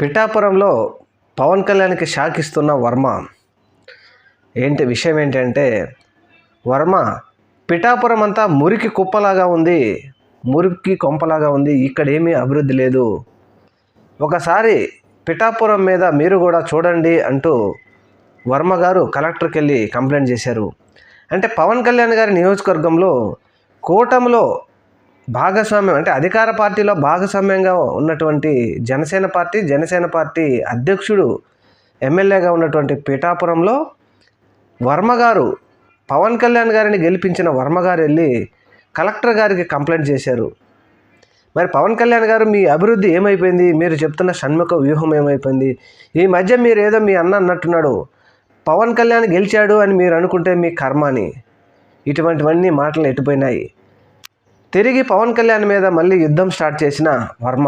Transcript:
పిఠాపురంలో పవన్ కళ్యాణ్కి షాక్ ఇస్తున్న వర్మ. ఏంటి విషయం ఏంటంటే వర్మ పిఠాపురం అంతా మురికి కుప్పలాగా ఉంది మురికి కొంపలాగా ఉంది ఇక్కడ ఏమీ అభివృద్ధి లేదు. ఒకసారి పిఠాపురం మీద మీరు కూడా చూడండి అంటూ వర్మ గారు కలెక్టర్కి వెళ్ళి కంప్లైంట్ చేశారు. అంటే పవన్ కళ్యాణ్ గారి నియోజకవర్గంలో కూటమిలో భాగస్వామ్యం అంటే అధికార పార్టీలో భాగస్వామ్యంగా ఉన్నటువంటి జనసేన పార్టీ జనసేన పార్టీ అధ్యక్షుడు ఎమ్మెల్యేగా ఉన్నటువంటి పీఠాపురంలో వర్మ గారు పవన్ కళ్యాణ్ గారిని గెలిపించిన వర్మ గారు వెళ్ళి కలెక్టర్ గారికి కంప్లైంట్ చేశారు. మరి పవన్ కళ్యాణ్ గారు మీ అభివృద్ధి ఏమైపోయింది? మీరు చెప్తున్న షణ్ముఖ వ్యూహం ఏమైపోయింది? ఈ మధ్య మీరు ఏదో మీ అన్న అన్నట్టున్నాడు పవన్ కళ్యాణ్ గెలిచాడు అని మీరు అనుకుంటే మీ కర్మ అని. ఇటువంటివన్నీ మాటలు ఎట్టిపోయినాయి తిరిగి పవన్ కళ్యాణ్ మీద మళ్ళీ యుద్ధం స్టార్ట్ చేసిన వర్మ.